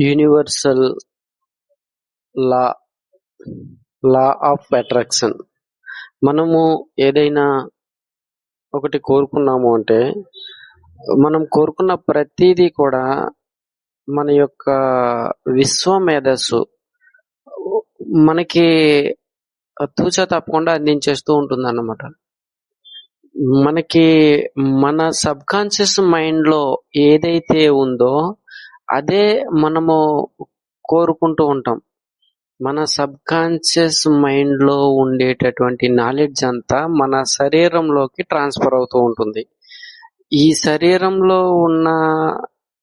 Universal law law of attraction. మనము ఏదైనా ఒకటి కోరుకున్నాము అంటే మనం కోరుకున్న ప్రతిదీ కూడా మన యొక్క విశ్వ మేధస్సు మనకి తూచ తప్పకుండా అందించేస్తూ ఉంటుంది అన్నమాట మనకి మన సబ్ కాన్షియస్ ఏదైతే ఉందో అదే మనము కోరుకుంటూ ఉంటాం. మన సబ్ మైండ్లో మైండ్లో ఉండేటటువంటి నాలెడ్జ్ అంతా మన శరీరంలోకి ట్రాన్స్ఫర్ అవుతూ ఉంటుంది. ఈ శరీరంలో ఉన్న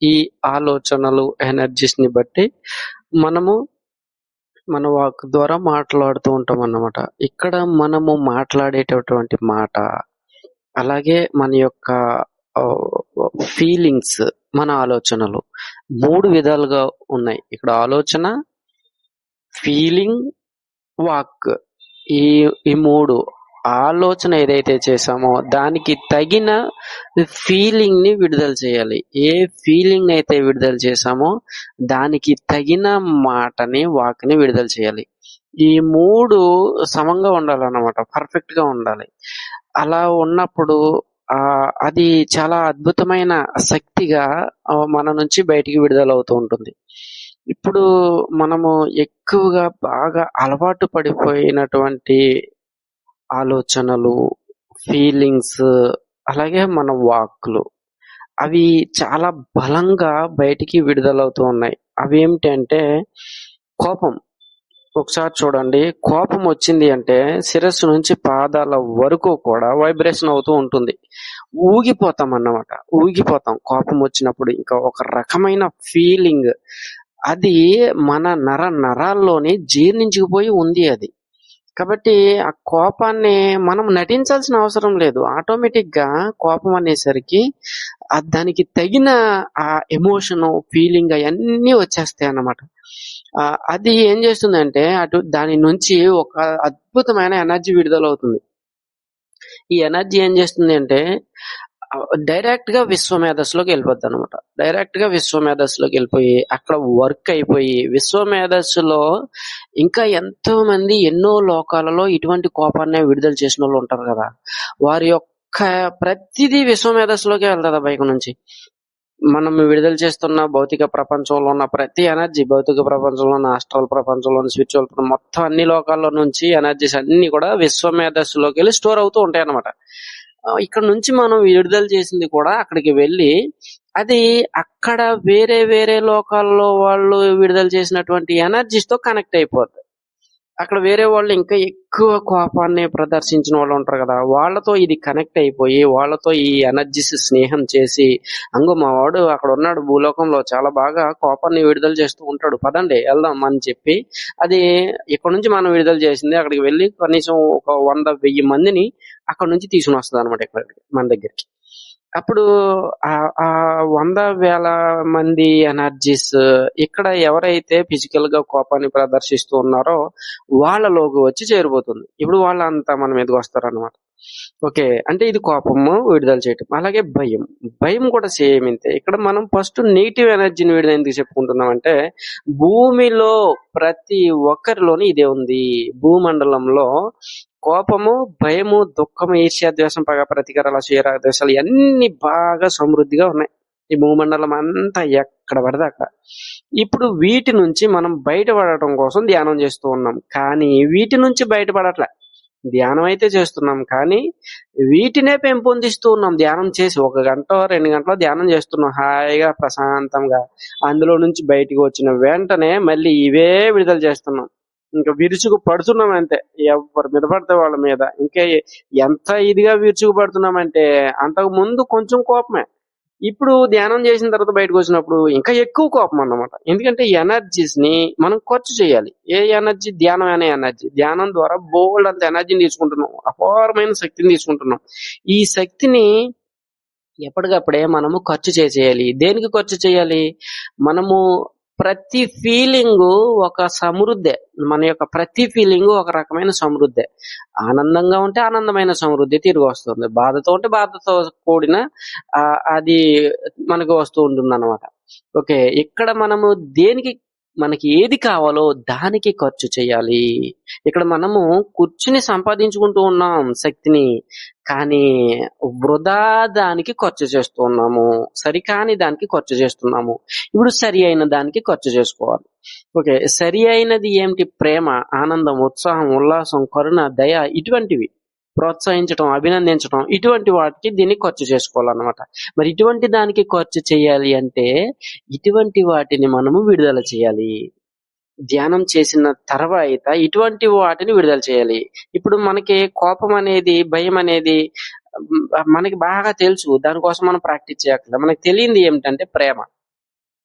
ఈ ఆలోచనలు ఎనర్జీస్ని బట్టి మనము మన వాక్ ద్వారా మాట్లాడుతూ ఉంటాం అన్నమాట. ఇక్కడ మనము మాట్లాడేటటువంటి మాట అలాగే మన యొక్క ఫీలింగ్స్ మన ఆలోచనలు మూడు విధాలుగా ఉన్నాయి. ఇక్కడ ఆలోచన ఫీలింగ్ వాక్ ఈ ఈ మూడు ఆలోచన ఏదైతే చేసామో దానికి తగిన ఫీలింగ్ని విడుదల చేయాలి. ఏ ఫీలింగ్ అయితే విడుదల చేసామో దానికి తగిన మాటని వాక్ని విడుదల చేయాలి. ఈ మూడు సమంగా ఉండాలన్నమాట. పర్ఫెక్ట్గా ఉండాలి. అలా ఉన్నప్పుడు అది చాలా అద్భుతమైన శక్తిగా మన నుంచి బయటికి విడుదల అవుతూ ఉంటుంది. ఇప్పుడు మనము ఎక్కువగా బాగా అలవాటు పడిపోయినటువంటి ఆలోచనలు ఫీలింగ్స్ అలాగే మన వాక్లు అవి చాలా బలంగా బయటికి విడుదలవుతూ ఉన్నాయి. అవి ఏమిటంటే కోపం. ఒకసారి చూడండి. కోపం వచ్చింది అంటే శిరస్సు నుంచి పాదాల వరకు కూడా వైబ్రేషన్ అవుతూ ఉంటుంది. ఊగిపోతాం అన్నమాట. ఊగిపోతాం. కోపం వచ్చినప్పుడు ఇంకా ఒక రకమైన ఫీలింగ్. అది మన నర నరాల్లోని జీర్ణించుకుపోయి ఉంది అది. కాబట్టి ఆ కోపాన్ని మనం నటించాల్సిన అవసరం లేదు. ఆటోమేటిక్గా కోపం అనేసరికి దానికి తగిన ఆ ఎమోషన్ ఫీలింగ్ అవన్నీ వచ్చేస్తాయి అన్నమాట. అది ఏం చేస్తుందంటే అటు దాని నుంచి ఒక అద్భుతమైన ఎనర్జీ విడుదల అవుతుంది ఈ ఎనర్జీ ఏం చేస్తుంది అంటే డైరెక్ట్గా విశ్వ మేధస్సులోకి వెళ్ళిపోద్ది అనమాట డైరెక్ట్గా విశ్వ మేధస్సులోకి వెళ్ళిపోయి అక్కడ వర్క్ అయిపోయి విశ్వ మేధస్సులో ఇంకా ఎంతో మంది ఎన్నో లోకాలలో ఇటువంటి కోపాన్ని విడుదల చేసిన వాళ్ళు ఉంటారు కదా. వారి యొక్క ప్రతిదీ విశ్వ మేధస్సులోకి వెళ్తుంది బైక్ నుంచి. మనం విడుదల చేస్తున్న భౌతిక ప్రపంచంలో ఉన్న ప్రతి ఎనర్జీ భౌతిక ప్రపంచంలో ఉన్న ఆస్ట్రల్ ప్రపంచంలో స్పిరిచువల్ మొత్తం అన్ని లోకాల్లో నుంచి ఎనర్జీస్ అన్ని కూడా విశ్వ మేధస్సులోకి వెళ్ళి స్టోర్ అవుతూ ఉంటాయి అన్నమాట ఇక్కడ నుంచి మనం విడుదల చేసింది కూడా అక్కడికి వెళ్ళి అది అక్కడ వేరే వేరే లోకాల్లో వాళ్ళు విడుదల చేసినటువంటి ఎనర్జీస్తో కనెక్ట్ అయిపోద్ది. అక్కడ వేరే వాళ్ళు ఇంకా ఎక్కువ కోపాన్ని ప్రదర్శించిన వాళ్ళు ఉంటారు కదా వాళ్ళతో ఇది కనెక్ట్ అయిపోయి వాళ్ళతో ఈ ఎనర్జీస్ స్నేహం చేసి అంగో మా వాడు అక్కడ ఉన్నాడు భూలోకంలో చాలా బాగా కోపాన్ని విడుదల చేస్తూ ఉంటాడు. పదండి వెళ్దాం అని చెప్పి అది ఇక్కడ నుంచి మనం విడుదల చేసింది అక్కడికి వెళ్ళి కనీసం ఒక వంద వెయ్యి మందిని అక్కడ నుంచి తీసుకుని వస్తుంది అనమాట ఇక్కడ మన దగ్గరికి. అప్పుడు ఆ ఆ వంద వేల మంది ఎనర్జీస్ ఇక్కడ ఎవరైతే ఫిజికల్గా కోపాన్ని ప్రదర్శిస్తూ ఉన్నారో వాళ్ళలోకి వచ్చి చేరిపోతుంది. ఇప్పుడు వాళ్ళంతా మన మీదకి వస్తారన్నమాట. ఓకే. అంటే ఇది కోపము విడుదల చేయటం అలాగే భయం. భయం కూడా సేమ్ ఇంతే. ఇక్కడ మనం ఫస్ట్ నెగిటివ్ ఎనర్జీని విడుదల ఎందుకు చెప్పుకుంటున్నాం అంటే భూమిలో ప్రతి ఒక్కరిలోని ఇదే ఉంది. భూమండలంలో కోపము భయము దుఃఖము ఈర్ష్య ద్వేషం పగ ప్రతీకారాల అసూయ ద్వేషాలు ఇవన్నీ బాగా సమృద్ధిగా ఉన్నాయి. ఈ భూమండలం అంతా ఎక్కడ పడితే అక్కడ. ఇప్పుడు వీటి నుంచి మనం బయటపడటం కోసం ధ్యానం చేస్తూ ఉన్నాం. కానీ వీటి నుంచి బయటపడట్లే. ధ్యానం అయితే చేస్తున్నాం కానీ వీటినే పెంపొందిస్తూ ఉన్నాం. ధ్యానం చేసి ఒక గంట రెండు గంటల ధ్యానం చేస్తున్నాం. హాయిగా ప్రశాంతంగా. అందులో నుంచి బయటికి వచ్చిన వెంటనే మళ్ళీ ఇవే విడుదల చేస్తున్నాం. ఇంకా విరుచుకు పడుతున్నాం అంతే. ఎవరి మీద పడితే వాళ్ళ మీద. ఇంకా ఎంత ఇదిగా విరుచుకు పడుతున్నామంటే అంతకు ముందు కొంచెం కోపమే. ఇప్పుడు ధ్యానం చేసిన తర్వాత బయటకు వచ్చినప్పుడు ఇంకా ఎక్కువ కోపం అన్నమాట. ఎందుకంటే ఎనర్జీస్ని మనం ఖర్చు చేయాలి. ఏ ఎనర్జీ ధ్యానం అనే ఎనర్జీ ధ్యానం ద్వారా బోల్డ్ అంత ఎనర్జీని తీసుకుంటున్నాం. అపారమైన శక్తిని తీసుకుంటున్నాం. ఈ శక్తిని ఎప్పటికప్పుడే మనము ఖర్చు చేసేయాలి. దేనికి ఖర్చు చేయాలి? మనము ప్రతి ఫీలింగు ఒక సమృద్ధే. మన యొక్క ప్రతి ఫీలింగు ఒక రకమైన సమృద్ధే. ఆనందంగా ఉంటే ఆనందమైన సమృద్ధి తిరిగి వస్తుంది. బాధతో ఉంటే బాధతో కూడిన అది మనకు వస్తూ ఉంటుంది అనమాట ఓకే ఇక్కడ మనము దేనికి మనకి ఏది కావాలో దానికి ఖర్చు చేయాలి. ఇక్కడ మనము కూర్చుని సంపాదించుకుంటూ ఉన్నాం శక్తిని కానీ వృధా దానికి ఖర్చు చేస్తూ ఉన్నాము. సరికాని దానికి ఖర్చు చేస్తున్నాము. ఇప్పుడు సరి అయిన దానికి ఖర్చు చేసుకోవాలి. ఓకే సరి అయినది ఏమిటి? ప్రేమ ఆనందం ఉత్సాహం ఉల్లాసం కరుణ దయ ఇటువంటివి. ప్రోత్సహించడం అభినందించడం ఇటువంటి వాటికి దీన్ని ఖర్చు చేసుకోవాలన్నమాట. మరి ఇటువంటి దానికి ఖర్చు చేయాలి అంటే ఇటువంటి వాటిని మనము విడుదల చేయాలి. ధ్యానం చేసిన తర్వాత ఇటువంటి వాటిని విడుదల చేయాలి. ఇప్పుడు మనకి కోపం అనేది భయం అనేది మనకి బాగా తెలుసు. దానికోసం మనం ప్రాక్టీస్ చేయక్కర్లేదు మనకి తెలియంది ఏమిటంటే ప్రేమ.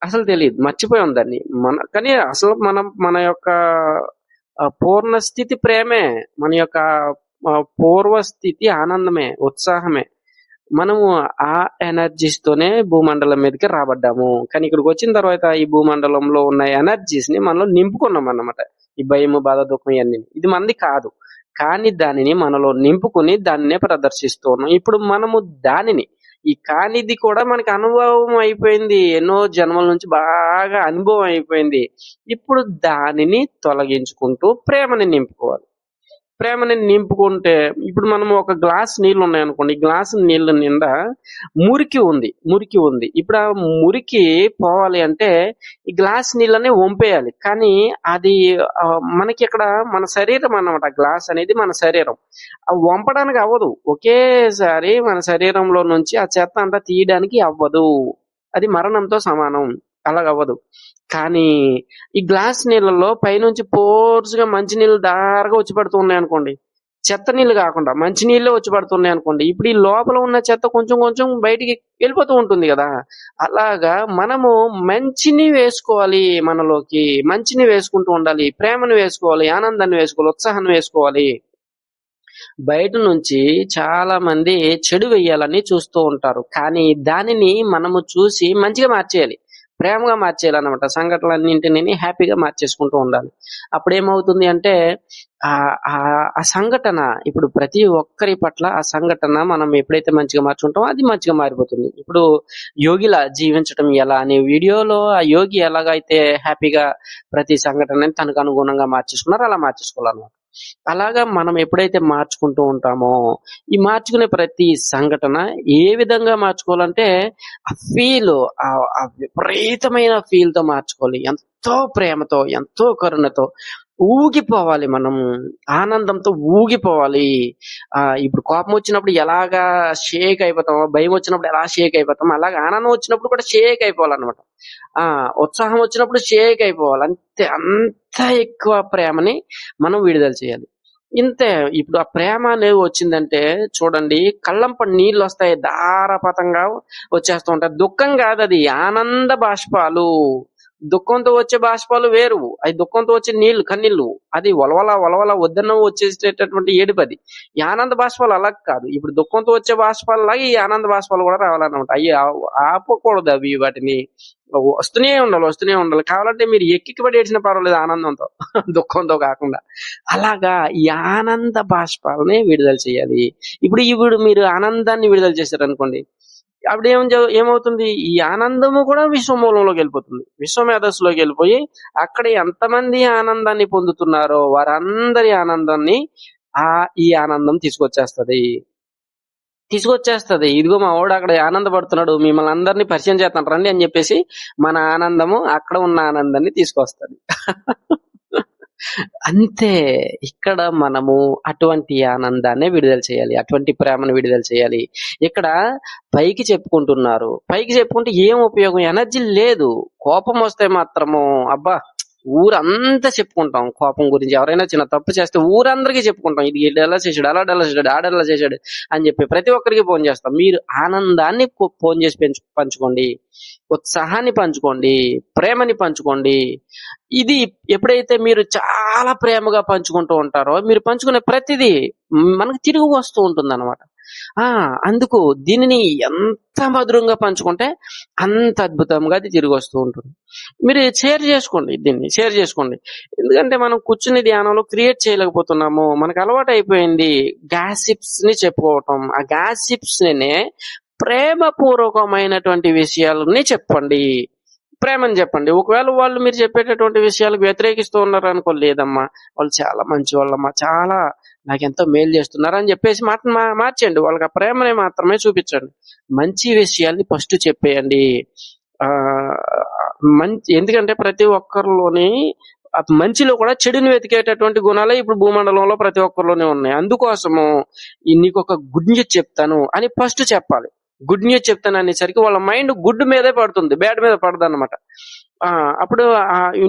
అసలు తెలియదు. మర్చిపోయాం దాన్ని మన కానీ అసలు మనం మన యొక్క పూర్ణ స్థితి ప్రేమే. మన యొక్క పూర్వస్థితి ఆనందమే ఉత్సాహమే. మనము ఆ ఎనర్జీస్ తోనే భూమండలం మీదకి రాబడ్డాము. కానీ ఇక్కడికి వచ్చిన తర్వాత ఈ భూమండలంలో ఉన్న ఎనర్జీస్ని మనలో నింపుకున్నాం అన్నమాట ఈ భయము బాధ దుఃఖం ఇవన్నీ. ఇది మనది కాదు. కానీ దానిని మనలో నింపుకుని దాన్నే ప్రదర్శిస్తూ ఉన్నాం. ఇప్పుడు మనము దానిని ఈ కానిది కూడా మనకి అనుభవం అయిపోయింది. ఎన్నో జన్మల నుంచి బాగా అనుభవం అయిపోయింది. ఇప్పుడు దానిని తొలగించుకుంటూ ప్రేమని నింపుకోవాలి. ప్రేమని నింపుకుంటే ఇప్పుడు మనం ఒక గ్లాస్ నీళ్ళు ఉన్నాయనుకోండి ఈ గ్లాస్ నీళ్ళ నిండా మురికి ఉంది మురికి ఉంది. ఇప్పుడు ఆ మురికి పోవాలి అంటే ఈ గ్లాస్ నీళ్ళని వంపేయాలి. కానీ అది మనకి ఇక్కడ మన శరీరం అన్నమాట గ్లాస్ అనేది మన శరీరం. వంపడానికి అవ్వదు. ఒకేసారి మన శరీరంలో నుంచి ఆ చెత్త అంతా తీయడానికి అవ్వదు. అది మరణంతో సమానం. అలాగవ్వదు. కానీ ఈ గ్లాస్ నీళ్ళలో పైనుంచి పోర్సుగా మంచినీళ్ళు దారగా వచ్చి పడుతున్నాయి అనుకోండి. చెత్త నీళ్ళు కాకుండా మంచినీళ్ళే వచ్చి పడుతున్నాయి అనుకోండి. ఇప్పుడు ఈ లోపల ఉన్న చెత్త కొంచెం కొంచెం బయటికి వెళ్ళిపోతూ ఉంటుంది కదా. అలాగా మనము మంచిని వేసుకోవాలి మనలోకి. మంచిని వేసుకుంటూ ఉండాలి. ప్రేమను వేసుకోవాలి. ఆనందాన్ని వేసుకోవాలి. ఉత్సాహాన్ని వేసుకోవాలి. బయట నుంచి చాలా మంది చెడు వేయాలని చూస్తూ ఉంటారు. కానీ దానిని మనము చూసి మంచిగా మార్చేయాలి. ప్రేమగా మార్చేయాలి అనమాట సంఘటనలన్నింటినీ హ్యాపీగా మార్చేసుకుంటూ ఉండాలి. అప్పుడు ఏమవుతుంది అంటే ఆ ఆ- ఆ సంఘటన ఇప్పుడు ప్రతి ఒక్కరి పట్ల ఆ సంఘటన మనం ఎప్పుడైతే మంచిగా మార్చుకుంటామో అది మంచిగా మారిపోతుంది. ఇప్పుడు యోగిలా జీవించడం ఎలా అనే వీడియోలో ఆ యోగి ఎలాగైతే హ్యాపీగా ప్రతి సంఘటనని తనకు అనుగుణంగా మార్చేసుకున్నారో అలా మార్చేసుకోవాలన్నమాట. అలాగా మనం ఎప్పుడైతే మార్చుకుంటూ ఉంటామో ఈ మార్చుకునే ప్రతి సంఘటన ఏ విధంగా మార్చుకోవాలంటే ఆ ఫీల్ ఆ విపరీతమైన ఫీల్తో మార్చుకోవాలి. ఎంతో ప్రేమతో ఎంతో కరుణతో. ఊగిపోవాలి మనం ఆనందంతో ఊగిపోవాలి. ఆ ఇప్పుడు కోపం వచ్చినప్పుడు ఎలాగా షేక్ అయిపోతామో భయం వచ్చినప్పుడు ఎలా షేక్ అయిపోతామో అలాగే ఆనందం వచ్చినప్పుడు కూడా షేక్ అయిపోవాలన్నమాట. ఆ ఉత్సాహం వచ్చినప్పుడు షేక్ అయిపోవాలి. అంతే అంత ఎక్కువ ప్రేమని మనం విడుదల చేయాలి. ఇంతే ఇప్పుడు ఆ ప్రేమ అనేది వచ్చిందంటే చూడండి కళ్ళంపడి నీళ్ళు వస్తాయి ధారాపతంగా వచ్చేస్తూ ఉంటాయి. దుఃఖం కాదు అది ఆనంద బాష్పాలు. దుఃఖంతో వచ్చే బాష్పాలు వేరు. అది దుఃఖంతో వచ్చే నీళ్ళు కన్నీళ్ళు అది వలవల వలవల వద్దన్న వచ్చేసేటటువంటి ఏడుపది ఈ ఆనంద బాష్పాలు అలా కాదు. ఇప్పుడు దుఃఖంతో వచ్చే బాష్పాలు లాగా ఈ ఆనంద బాష్పాలు కూడా రావాలన్నమాట. అవి ఆపకూడదు అవి వాటిని. వస్తూనే ఉండాలి వస్తూనే ఉండాలి. కావాలంటే మీరు ఎక్కిపడి ఏడ్చిన పర్వాలేదు ఆనందంతో. దుఃఖంతో కాకుండా. అలాగా ఈ ఆనంద బాష్పాలని విడుదల చేయాలి. ఇప్పుడు ఇప్పుడు మీరు ఆనందాన్ని విడుదల చేశారు అనుకోండి అప్పుడు ఏం ఏమవుతుంది? ఈ ఆనందము కూడా విశ్వమూలంలోకి వెళ్ళిపోతుంది. విశ్వమేధస్సులోకి వెళ్ళిపోయి అక్కడ ఎంతమంది ఆనందాన్ని పొందుతున్నారో వారందరి ఆనందాన్ని ఆ ఈ ఆనందం తీసుకొచ్చేస్తది. తీసుకొచ్చేస్తది. ఇదిగో మా వాడు అక్కడ ఆనందపడుతున్నాడు మిమ్మల్ని అందరినీ పరిచయం చేస్తాను రండి అని చెప్పేసి మన ఆనందము అక్కడ ఉన్న ఆనందాన్ని తీసుకొస్తుంది. అంతే ఇక్కడ మనము అటువంటి ఆనందాన్ని విడుదల చేయాలి అటువంటి ప్రేమను విడుదల చేయాలి. ఇక్కడ పైకి చెప్పుకుంటున్నారు. పైకి చెప్పుకుంటే ఏం ఉపయోగం? ఎనర్జీ లేదు. కోపం వస్తే మాత్రము అబ్బా! ఊరంతా చెప్పుకుంటాం కోపం గురించి. ఎవరైనా చిన్న తప్పు చేస్తే ఊరందరికీ చెప్పుకుంటాం. ఇది ఎలా చేశాడు అలా ఎలా చేశాడు ఆడ ఎలా చేశాడు అని చెప్పి ప్రతి ఒక్కరికి ఫోన్ చేస్తాం. మీరు ఆనందాన్ని ఫోన్ చేసి పెంచు పంచుకోండి. ఉత్సాహాన్ని పంచుకోండి. ప్రేమని పంచుకోండి. ఇది ఎప్పుడైతే మీరు చాలా ప్రేమగా పంచుకుంటూ ఉంటారో మీరు పంచుకునే ప్రతిదీ మనకు తిరిగి వస్తూ ఉంటుంది అనమాట ఆ అందుకు దీనిని ఎంత మధురంగా పంచుకుంటే అంత అద్భుతంగా అది తిరిగి వస్తూ ఉంటుంది. మీరు షేర్ చేసుకోండి దీన్ని షేర్ చేసుకోండి. ఎందుకంటే మనం కూర్చుని ధ్యానంలో క్రియేట్ చేయలేకపోతున్నాము. మనకు అలవాటు అయిపోయింది గాసిప్స్ని చెప్పుకోవటం. ఆ గాసిప్స్ నే ప్రేమపూర్వకమైనటువంటి విషయాలని చెప్పండి. ప్రేమని చెప్పండి. ఒకవేళ వాళ్ళు మీరు చెప్పేటటువంటి విషయాలకు వ్యతిరేకిస్తూ ఉన్నారు అనుకో లేదమ్మా వాళ్ళు చాలా మంచి వాళ్ళమ్మా చాలా నాకెంతో మేలు చేస్తున్నారు అని చెప్పేసి మాట మా- మార్చండి వాళ్ళకి ఆ ప్రేమని మాత్రమే చూపించండి. మంచి విషయాల్ని ఫస్ట్ చెప్పేయండి. ఆ మంచి ఎందుకంటే ప్రతి ఒక్కరిలోని మంచిలో కూడా చెడుని వెతికేటటువంటి గుణాలే ఇప్పుడు భూమండలంలో ప్రతి ఒక్కరిలోనే ఉన్నాయి. అందుకోసము నీకు ఒక గుడ్ న్యూస్ చెప్తాను అని ఫస్ట్ చెప్పాలి. గుడ్ న్యూస్ చెప్తాను అనేసరికి వాళ్ళ మైండ్ గుడ్ మీదే పడుతుంది. బ్యాడ్ మీద పడదు అనమాట అప్పుడు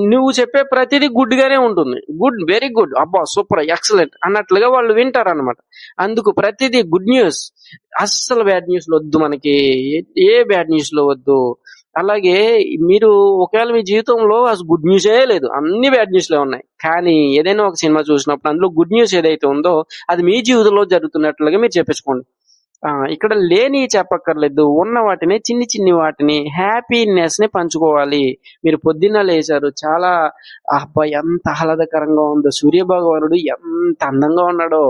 నువ్వు చెప్పే ప్రతిదీ గుడ్గానే ఉంటుంది. గుడ్ వెరీ గుడ్ అబ్బా సూపర్ ఎక్సలెంట్ అన్నట్లుగా వాళ్ళు వింటారు అనమాట అందుకు ప్రతిదీ గుడ్ న్యూస్ అస్సలు బ్యాడ్ న్యూస్ వద్దు మనకి. ఏ- ఏ బ్యాడ్ న్యూస్లో వద్దు. అలాగే మీరు ఒకవేళ మీ జీవితంలో అసలు గుడ్ న్యూసే లేదు. అన్ని బ్యాడ్ న్యూస్ లే ఉన్నాయి. కానీ ఏదైనా ఒక సినిమా చూసినప్పుడు అందులో గుడ్ న్యూస్ ఏదైతే ఉందో అది మీ జీవితంలో జరుగుతున్నట్లుగా మీరు చెప్పించుకోండి. ఇక్కడ లేని చెప్పక్కర్లేదు. ఉన్న వాటిని చిన్ని చిన్ని వాటిని హ్యాపీనెస్ని పంచుకోవాలి. మీరు పొద్దున్న లేచారు చాలా అబ్బా ఎంత ఆహ్లాదకరంగా ఉందో. సూర్య భగవానుడు ఎంత అందంగా ఉన్నాడో.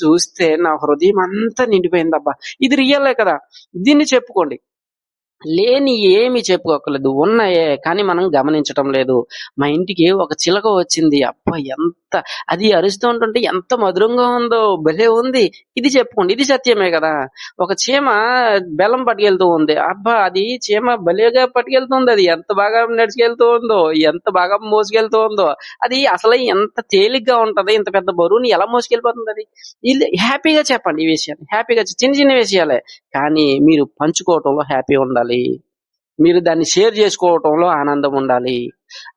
చూస్తే నా హృదయం అంతా నిండిపోయింది అబ్బా ఇది రియలే కదా. దీన్ని చెప్పుకోండి. లేని ఏమి చెప్పుకోకలేదు ఉన్నాయే కానీ మనం గమనించటం లేదు. మా ఇంటికి ఒక చిలక వచ్చింది. అబ్బా ఎంత అది అరుస్తూ ఉంటుంటే ఎంత మధురంగా ఉందో భలే ఉంది. ఇది చెప్పుకోండి ఇది సత్యమే కదా. ఒక చీమ బెల్లం పట్టుకెళ్తూ ఉంది. అబ్బా అది చీమ భలేగా పట్టుకెళ్తుంది అది. ఎంత బాగా నడిచికెళ్తూ ఉందో ఎంత బాగా మోసుకెళ్తూ ఉందో. అది అసలు ఎంత తేలిగ్గా ఉంటది ఇంత పెద్ద బరువుని ఎలా మోసుకెళ్ళిపోతుంది అది? ఇది హ్యాపీగా చెప్పండి ఈ విషయాన్ని. హ్యాపీగా చిన్న చిన్న విషయాలే. కానీ మీరు పంచుకోవటంలో హ్యాపీ ఉండాలి. మీరు దాన్ని షేర్ చేసుకోవటంలో ఆనందం ఉండాలి.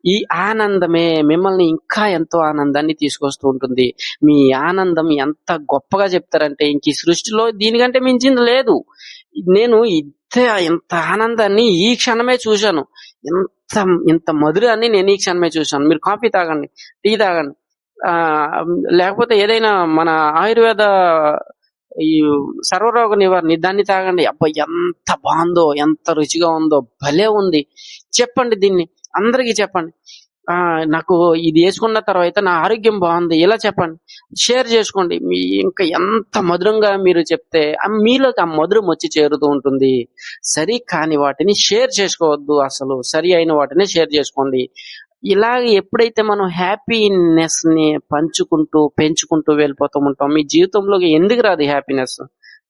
ఈ ఆనందమే మిమ్మల్ని ఇంకా ఎంతో ఆనందాన్ని తీసుకొస్తూ ఉంటుంది. మీ ఆనందం ఎంత గొప్పగా చెప్తారంటే ఇంక ఈ సృష్టిలో దీనికంటే మించింది లేదు. నేను ఇంత ఇంత ఆనందాన్ని ఈ క్షణమే చూశాను. ఇంత ఇంత మధురాన్ని నేను ఈ క్షణమే చూశాను. మీరు కాఫీ తాగండి టీ తాగండి. ఆ లేకపోతే ఏదైనా మన ఆయుర్వేద ఈ సర్వరోగ నివారణ దాన్ని తాగండి. అబ్బా ఎంత బాగుందో ఎంత రుచిగా ఉందో భలే ఉంది. చెప్పండి దీన్ని. అందరికీ చెప్పండి. ఆ నాకు ఇది వేసుకున్న తర్వాత నా ఆరోగ్యం బాగుంది. ఇలా చెప్పండి. షేర్ చేసుకోండి. మీ ఇంకా ఎంత మధురంగా మీరు చెప్తే మీలోకి ఆ మధురం వచ్చి చేరుతూ ఉంటుంది. సరి కాని వాటిని షేర్ చేసుకోవద్దు అసలు. సరి అయిన వాటిని షేర్ చేసుకోండి. ఇలాగ ఎప్పుడైతే మనం హ్యాపీనెస్ని పంచుకుంటూ పెంచుకుంటూ వెళ్ళిపోతూ ఉంటాం మీ జీవితంలోకి ఎందుకు రాదు హ్యాపీనెస్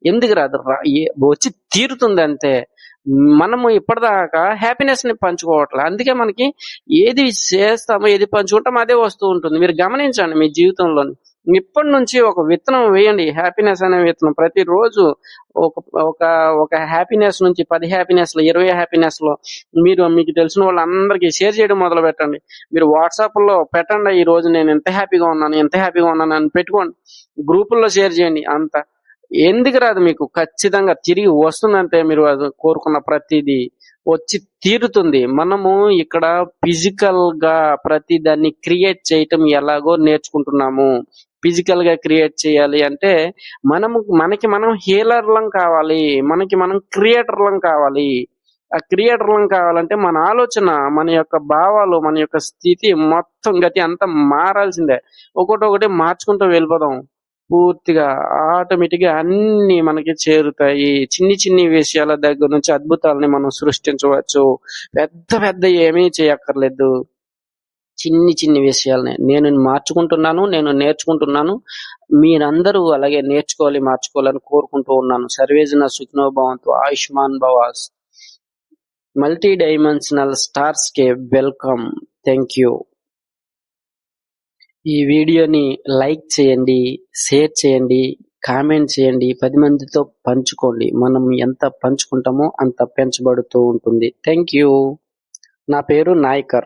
ఎందుకు రాదు? రా- వచ్చి తీరుతుంది అంతే. మనము ఇప్పటిదాకా హ్యాపీనెస్ని పంచుకోవట్లే. అందుకే మనకి ఏది చేస్తామో ఏది పంచుకుంటామో అదే వస్తూ ఉంటుంది. మీరు గమనించండి మీ జీవితంలోని. ఇప్పటి నుంచి ఒక విత్తనం వేయండి. హ్యాపీనెస్ అనే విత్తనం. ప్రతిరోజు ఒక ఒక ఒక హ్యాపీనెస్ నుంచి పది హ్యాపీనెస్లో ఇరవై హ్యాపీనెస్లో మీరు మీకు తెలిసిన వాళ్ళందరికీ షేర్ చేయడం మొదలు పెట్టండి. మీరు వాట్సాప్లో పెట్టండి ఈ రోజు నేను ఎంత హ్యాపీగా ఉన్నాను ఎంత హ్యాపీగా ఉన్నాను అని పెట్టుకోండి. గ్రూపుల్లో షేర్ చేయండి. అంత ఎందుకు రాదు మీకు? ఖచ్చితంగా తిరిగి వస్తుందంటే మీరు అది కోరుకున్న ప్రతిదీ వచ్చి తీరుతుంది. మనము ఇక్కడ ఫిజికల్గా ప్రతి దాన్ని క్రియేట్ చేయటం ఎలాగో నేర్చుకుంటున్నాము. ఫిజికల్గా క్రియేట్ చేయాలి అంటే మనము మనకి మనం హీలర్లం కావాలి మనకి మనం క్రియేటర్లం కావాలి. ఆ క్రియేటర్లం కావాలంటే మన ఆలోచన మన యొక్క భావాలు మన యొక్క స్థితి మొత్తం గతి అంతా మారాల్సిందే. ఒకటి మార్చుకుంటూ వెళ్ళిపోదాం. పూర్తిగా ఆటోమేటిక్గా అన్ని మనకి చేరుతాయి. చిన్ని చిన్ని విషయాల దగ్గర నుంచి అద్భుతాలని మనం సృష్టించవచ్చు. పెద్ద పెద్ద ఏమీ చేయక్కర్లేదు. చిన్ని చిన్ని విషయాలని. నేను మార్చుకుంటున్నాను నేను నేర్చుకుంటున్నాను. మీరందరూ అలాగే నేర్చుకోవాలి మార్చుకోవాలని కోరుకుంటూ ఉన్నాను. సర్వేజన సుఖనో భవంతు ఆయుష్మాన్ భవాస్ మల్టీ డైమెన్షనల్ స్టార్స్ కే వెల్కమ్. Thank you. ఈ వీడియోని లైక్ చేయండి షేర్ చేయండి కామెంట్ చేయండి. పది మందితో పంచుకోండి. మనం ఎంత పంచుకుంటామో అంత పెంచబడుతూ ఉంటుంది. Thank you. నా పేరు నాయకర్.